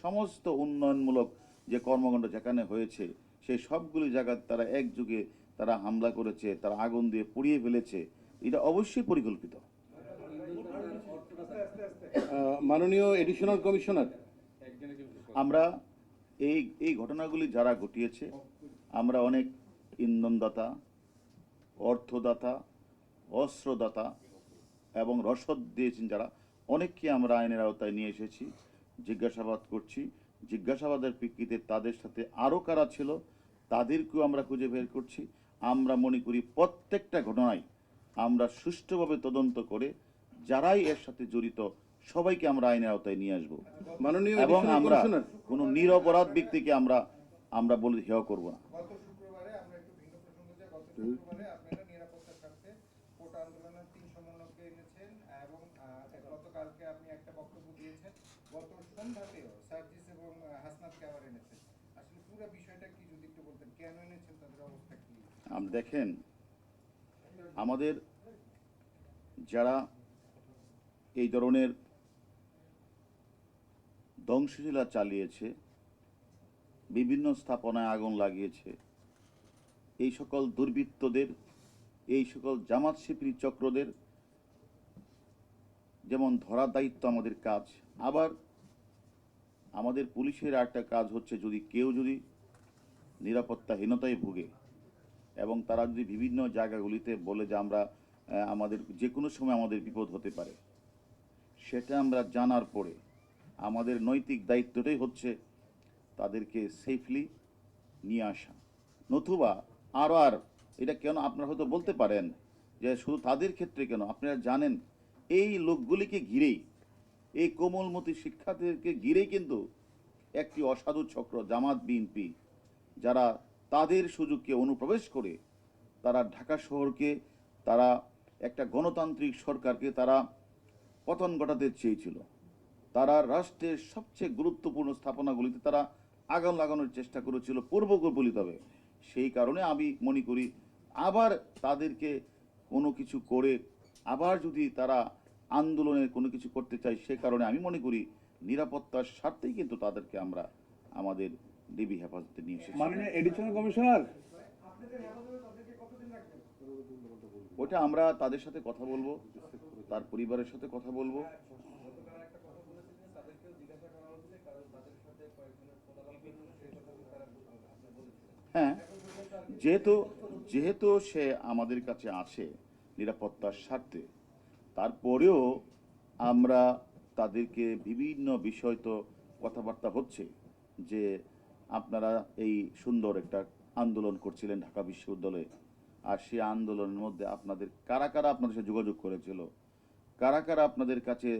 সমস্ত উন্নয়নমূলক যে কর্মকাণ্ড যেখানে হয়েছে সেই সবগুলি জায়গায় তারা একযুগে তারা হামলা করেছে তারা আগুন দিয়ে পুড়িয়ে ফেলেছে। এটা অবশ্যই পরিকল্পিত। মাননীয় এডিশনাল কমিশনার আমরা এই এই ঘটনাগুলি যারা ঘটিয়েছে আমরা অনেক ইন্ধনদাতা অর্থদাতা অস্ত্রদাতা এবং রসদ দিয়েছেন যারা অনেককে আমরা আইনের আওতায় নিয়ে এসেছি। জিজ্ঞাসাবাদ করছি। জিজ্ঞাসাবাদের প্রেক্ষিতে তাদের সাথে আরও কারা ছিল তাদেরকেও আমরা খুঁজে বের করছি। আমরা মনে করি প্রত্যেকটা ঘটনায় আমরা সুষ্ঠুভাবে তদন্ত করে যারাই এর সাথে জড়িত সবাইকে আমরা আইনের আওতায় নিয়ে আসব। মাননীয় এবং আমরা কোনো নিরপরাধ ব্যক্তিকে আমরা আমরা বলে হেয় করব না গত শুক্রবারে আমরা একটু ভিন্ন প্রসঙ্গ যে গত শুক্রবারে আপনারা নিরাপত্তার স্বার্থে কোট আন্দোলনের তিন সমন্বয়কে এনেছেন এবং আহ, গতকালকে আপনি একটা বক্তব্য গত সন্ধ্যাতেও সার্জিস এবং হাসনাতকে আবার এনেছেন। আসলে পুরো বিষয়টা কি যদি একটু বলতেন, কেন এনেছেন, তাদের অবস্থা কি? দেখেন, আমাদের যারা এই ধরনের ধ্বংসশীলা চালিয়েছে, বিভিন্ন স্থাপনায় আগুন লাগিয়েছে, এই সকল দুর্বৃত্তদের, এই সকল জামাত শিবির চক্রদের, যেমন ধরার দায়িত্ব আমাদের কাজ, আবার আমাদের পুলিশের একটা কাজ হচ্ছে যদি কেউ যদি নিরাপত্তাহীনতায় ভুগে এবং তারা যদি বিভিন্ন জায়গাগুলিতে বলে যে আমরা আমাদের যে কোনো সময় আমাদের বিপদ হতে পারে, সেটা আমরা জানার পরে আমাদের নৈতিক দায়িত্বটাই হচ্ছে তাদেরকে সেফলি নিয়ে আসা। নতুবা আরও আর, এটা কেন আপনারা হয়তো বলতে পারেন যে শুধু তাদের ক্ষেত্রে কেন? আপনারা জানেন, এই লোকগুলিকে ঘিরেই এই কোমলমতি শিক্ষার্থীদেরকে ঘিরেই কিন্তু একটি অসাধু চক্র জামাত বিএনপি, যারা তাদের সুযোগকে অনুপ্রবেশ করে তারা ঢাকা শহরকে, তারা একটা গণতান্ত্রিক সরকারকে তারা পতন ঘটাতে চেয়েছিল। তারা রাষ্ট্রের সবচেয়ে গুরুত্বপূর্ণ স্থাপনাগুলিতে তারা আগুন লাগানোর চেষ্টা করেছিল পূর্বকল্পিতভাবে সেই কারণে আমি মনে করি, আবার তাদেরকে কোনো কিছু করে, আবার যদি তারা আন্দোলনের কোনো কিছু করতে চাই সে কারণে আমি মনে করি নিরাপত্তার স্বার্থেই কিন্তু তাদেরকে আমরা আমাদের ডিবি হেফাজতে নিয়ে এসেছি। মাননীয় এডিশনাল কমিশনার। ওটা আমরা তাদের সাথে কথা বলব তার পরিবারের সাথে কথা বলব। হ্যাঁ যেহেতু যেহেতু সে আমাদের কাছে আছে নিরাপত্তার স্বার্থে তারপরেও আমরা তাদেরকে বিভিন্ন বিষয় তো কথাবার্তা হচ্ছে যে আপনারা এই সুন্দর একটা আন্দোলন করছিলেন ঢাকা বিশ্ববিদ্যালয়ে। আর সেই আন্দোলনের মধ্যে আপনাদের কারা কারা আপনাদের সাথে যোগাযোগ করেছিল? কারা কারা আপনাদের কাছে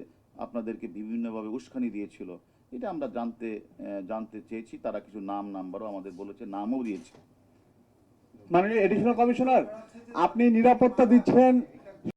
আপনাদেরকে বিভিন্নভাবে উস্কানি দিয়েছিল? এটা আমরা জানতে জানতে চেয়েছি। তারা কিছু নাম, নাম্বারও আমাদের বলেছে, নামও দিয়েছে। মাননীয় এডিশনাল কমিশনার আপনি নিরাপত্তা দিচ্ছেন